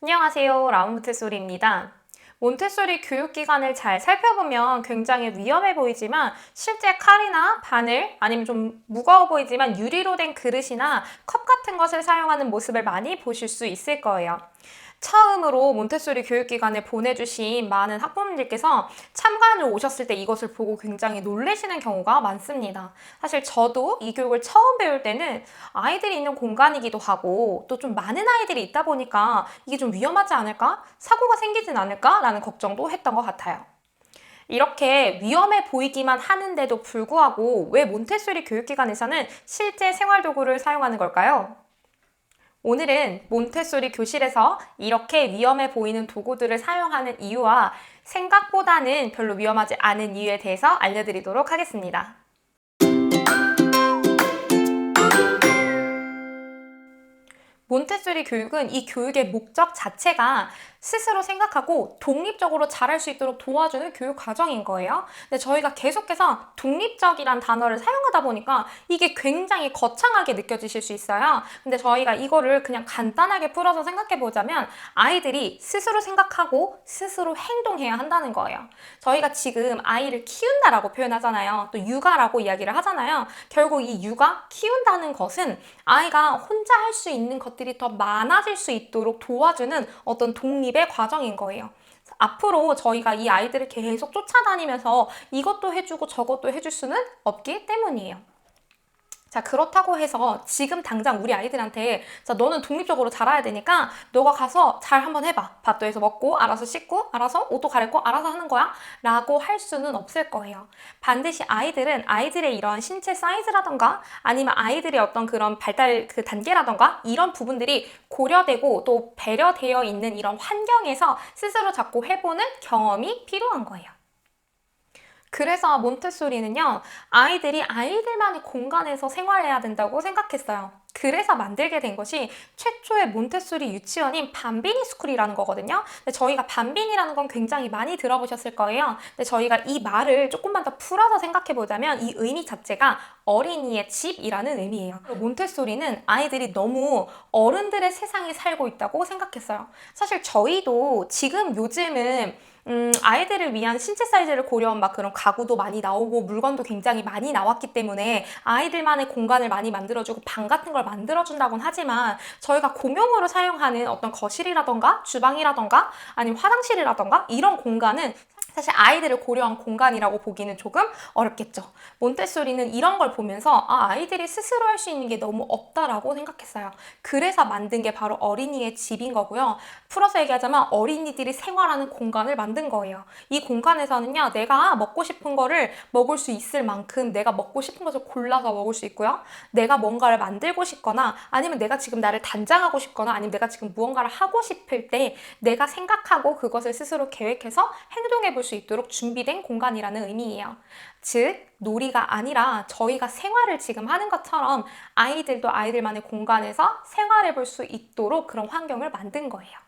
안녕하세요. 라운 몬테소리입니다. 몬테소리 교육기관을 잘 살펴보면 굉장히 위험해 보이지만 실제 칼이나 바늘 아니면 좀 무거워 보이지만 유리로 된 그릇이나 컵 같은 것을 사용하는 모습을 많이 보실 수 있을 거예요. 처음으로 몬테소리 교육기관에 보내주신 많은 학부모님들께서 참관을 오셨을 때 이것을 보고 굉장히 놀라시는 경우가 많습니다. 사실 저도 이 교육을 처음 배울 때는 아이들이 있는 공간이기도 하고 또 좀 많은 아이들이 있다 보니까 이게 좀 위험하지 않을까? 사고가 생기진 않을까? 라는 걱정도 했던 것 같아요. 이렇게 위험해 보이기만 하는데도 불구하고 왜 몬테소리 교육기관에서는 실제 생활 도구를 사용하는 걸까요? 오늘은 몬테소리 교실에서 이렇게 위험해 보이는 도구들을 사용하는 이유와 생각보다는 별로 위험하지 않은 이유에 대해서 알려드리도록 하겠습니다. 몬테소리 교육은 이 교육의 목적 자체가 스스로 생각하고 독립적으로 잘할 수 있도록 도와주는 교육 과정인 거예요. 근데 저희가 계속해서 독립적이란 단어를 사용하다 보니까 이게 굉장히 거창하게 느껴지실 수 있어요. 근데 저희가 이거를 그냥 간단하게 풀어서 생각해 보자면 아이들이 스스로 생각하고 스스로 행동해야 한다는 거예요. 저희가 지금 아이를 키운다라고 표현하잖아요. 또 육아라고 이야기를 하잖아요. 결국 이 육아 키운다는 것은 아이가 혼자 할 수 있는 것 들이 더 많아질 수 있도록 도와주는 어떤 독립의 과정인 거예요. 앞으로 저희가 이 아이들을 계속 쫓아다니면서 이것도 해주고 저것도 해줄 수는 없기 때문이에요. 자, 그렇다고 해서 지금 당장 우리 아이들한테 자, 너는 독립적으로 자라야 되니까 너가 가서 잘 한번 해봐. 밥도 해서 먹고, 알아서 씻고, 알아서 옷도 갈아입고, 알아서 하는 거야. 라고 할 수는 없을 거예요. 반드시 아이들은 아이들의 이런 신체 사이즈라던가 아니면 아이들의 어떤 그런 발달 그 단계라던가 이런 부분들이 고려되고 또 배려되어 있는 이런 환경에서 스스로 자꾸 해보는 경험이 필요한 거예요. 그래서 몬테소리는요, 아이들이 아이들만의 공간에서 생활해야 된다고 생각했어요. 그래서 만들게 된 것이 최초의 몬테소리 유치원인 밤비니 스쿨이라는 거거든요. 근데 저희가 밤비니라는 건 굉장히 많이 들어보셨을 거예요. 근데 저희가 이 말을 조금만 더 풀어서 생각해 보자면 이 의미 자체가 어린이의 집이라는 의미예요. 몬테소리는 아이들이 너무 어른들의 세상에 살고 있다고 생각했어요. 사실 저희도 지금 요즘은 음, 아이들을 위한 신체 사이즈를 고려한 막 그런 가구도 많이 나오고 물건도 굉장히 많이 나왔기 때문에 아이들만의 공간을 많이 만들어주고 방 같은 걸 만들어준다곤 하지만 저희가 공용으로 사용하는 어떤 거실이라던가 주방이라던가 아니면 화장실이라던가 이런 공간은 사실 아이들을 고려한 공간이라고 보기는 조금 어렵겠죠. 몬테소리는 이런 걸 보면서 아, 아이들이 스스로 할 수 있는 게 너무 없다라고 생각했어요. 그래서 만든 게 바로 어린이의 집인 거고요. 풀어서 얘기하자면 어린이들이 생활하는 공간을 만든 거예요. 이 공간에서는요, 내가 먹고 싶은 거를 먹을 수 있을 만큼 내가 먹고 싶은 것을 골라서 먹을 수 있고요. 내가 뭔가를 만들고 싶거나 아니면 내가 지금 나를 단장하고 싶거나 아니면 내가 지금 무언가를 하고 싶을 때 내가 생각하고 그것을 스스로 계획해서 행동해 볼수 있도록 준비된 공간이라는 의미예요. 즉, 놀이가 아니라 저희가 생활을 지금 하는 것처럼 아이들도 아이들만의 공간에서 생활해 볼 수 있도록 그런 환경을 만든 거예요.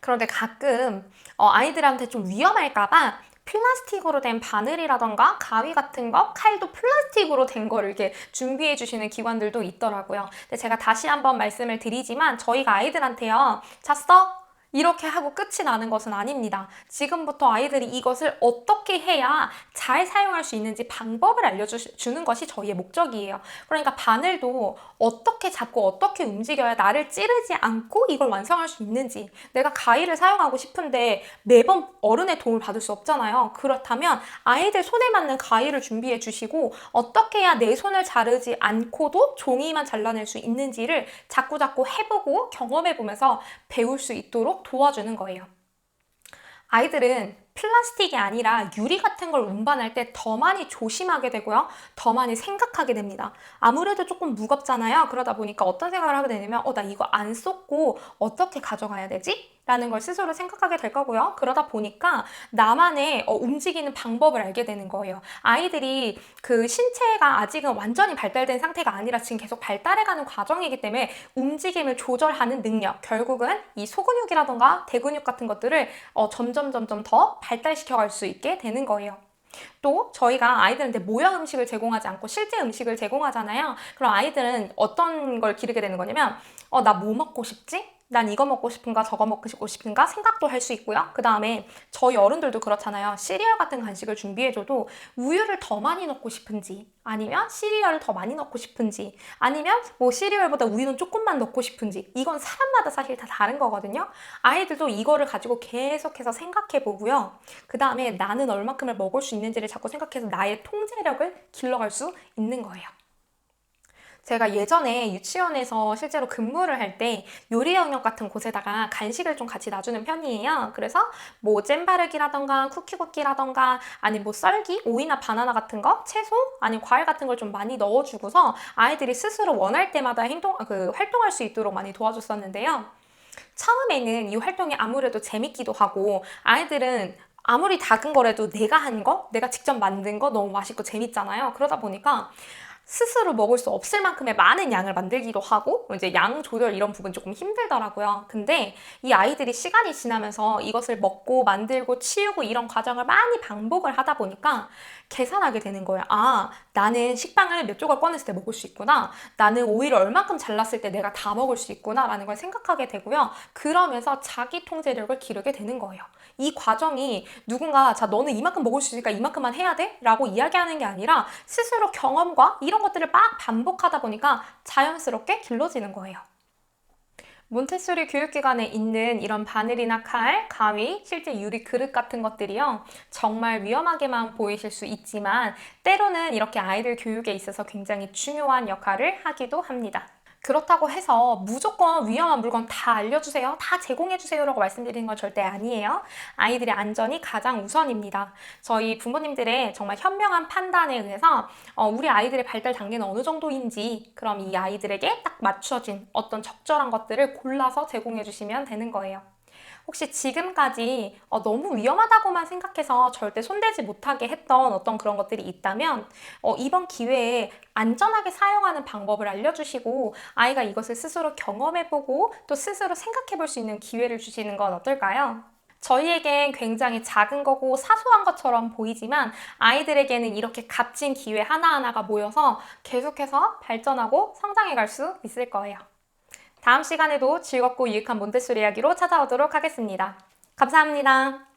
그런데 가끔 어, 아이들한테 좀 위험할까봐 플라스틱으로 된 바늘이라던가 가위 같은 거, 칼도 플라스틱으로 된 거를 이렇게 준비해 주시는 기관들도 있더라고요. 근데 제가 다시 한번 말씀을 드리지만 저희가 아이들한테요. 잤어? 이렇게 하고 끝이 나는 것은 아닙니다. 지금부터 아이들이 이것을 어떻게 해야 잘 사용할 수 있는지 방법을 알려주는 것이 저희의 목적이에요. 그러니까 바늘도 어떻게 잡고 어떻게 움직여야 나를 찌르지 않고 이걸 완성할 수 있는지 내가 가위를 사용하고 싶은데 매번 어른의 도움을 받을 수 없잖아요. 그렇다면 아이들 손에 맞는 가위를 준비해 주시고 어떻게 해야 내 손을 자르지 않고도 종이만 잘라낼 수 있는지를 자꾸자꾸 해보고 경험해 보면서 배울 수 있도록 도와주는 거예요. 아이들은 플라스틱이 아니라 유리 같은 걸 운반할 때 더 많이 조심하게 되고요. 더 많이 생각하게 됩니다. 아무래도 조금 무겁잖아요. 그러다 보니까 어떤 생각을 하게 되냐면, 어, 나 이거 안 쏟고 어떻게 가져가야 되지? 라는 걸 스스로 생각하게 될 거고요. 그러다 보니까 나만의 어, 움직이는 방법을 알게 되는 거예요. 아이들이 그 신체가 아직은 완전히 발달된 상태가 아니라 지금 계속 발달해가는 과정이기 때문에 움직임을 조절하는 능력, 결국은 이 소근육이라던가 대근육 같은 것들을 어, 점점 점점 더 발달시켜 갈 수 있게 되는 거예요. 또 저희가 아이들한테 모형 음식을 제공하지 않고 실제 음식을 제공하잖아요. 그럼 아이들은 어떤 걸 기르게 되는 거냐면 어, 나 뭐 먹고 싶지? 난 이거 먹고 싶은가 저거 먹고 싶은가 생각도 할 수 있고요. 그 다음에 저희 어른들도 그렇잖아요. 시리얼 같은 간식을 준비해줘도 우유를 더 많이 넣고 싶은지 아니면 시리얼을 더 많이 넣고 싶은지 아니면 뭐 시리얼보다 우유는 조금만 넣고 싶은지 이건 사람마다 사실 다 다른 거거든요. 아이들도 이거를 가지고 계속해서 생각해 보고요. 그 다음에 나는 얼마큼을 먹을 수 있는지를 자꾸 생각해서 나의 통제력을 길러갈 수 있는 거예요. 제가 예전에 유치원에서 실제로 근무를 할 때 요리 영역 같은 곳에다가 간식을 좀 같이 놔주는 편이에요. 그래서 뭐 잼 바르기라던가 쿠키쿠키라던가 아니 뭐 썰기, 오이나 바나나 같은 거, 채소, 아니 과일 같은 걸 좀 많이 넣어주고서 아이들이 스스로 원할 때마다 행동, 그 활동할 수 있도록 많이 도와줬었는데요. 처음에는 이 활동이 아무래도 재밌기도 하고 아이들은 아무리 작은 거라도 내가 한 거, 내가 직접 만든 거 너무 맛있고 재밌잖아요. 그러다 보니까 스스로 먹을 수 없을 만큼의 많은 양을 만들기도 하고 이제 양 조절 이런 부분 조금 힘들더라고요. 근데 이 아이들이 시간이 지나면서 이것을 먹고 만들고 치우고 이런 과정을 많이 반복을 하다 보니까 계산하게 되는 거예요. 아, 나는 식빵을 몇 조각 꺼냈을 때 먹을 수 있구나. 나는 오이를 얼마큼 잘랐을 때 내가 다 먹을 수 있구나. 라는 걸 생각하게 되고요. 그러면서 자기 통제력을 기르게 되는 거예요. 이 과정이 누군가, 자, 너는 이만큼 먹을 수 있으니까 이만큼만 해야 돼? 라고 이야기하는 게 아니라 스스로 경험과 이런 것들을 막 반복하다 보니까 자연스럽게 길러지는 거예요. 몬테소리 교육기관에 있는 이런 바늘이나 칼, 가위, 실제 유리 그릇 같은 것들이요. 정말 위험하게만 보이실 수 있지만 때로는 이렇게 아이들 교육에 있어서 굉장히 중요한 역할을 하기도 합니다. 그렇다고 해서 무조건 위험한 물건 다 알려주세요. 다 제공해주세요. 라고 말씀드리는 건 절대 아니에요. 아이들의 안전이 가장 우선입니다. 저희 부모님들의 정말 현명한 판단에 의해서 어, 우리 아이들의 발달 단계는 어느 정도인지 그럼 이 아이들에게 딱 맞춰진 어떤 적절한 것들을 골라서 제공해주시면 되는 거예요. 혹시 지금까지 어, 너무 위험하다고만 생각해서 절대 손대지 못하게 했던 어떤 그런 것들이 있다면 어, 이번 기회에 안전하게 사용하는 방법을 알려주시고 아이가 이것을 스스로 경험해보고 또 스스로 생각해볼 수 있는 기회를 주시는 건 어떨까요? 저희에겐 굉장히 작은 거고 사소한 것처럼 보이지만 아이들에게는 이렇게 값진 기회 하나하나가 모여서 계속해서 발전하고 성장해 갈 수 있을 거예요. 다음 시간에도 즐겁고 유익한 몬테소리 이야기로 찾아오도록 하겠습니다. 감사합니다.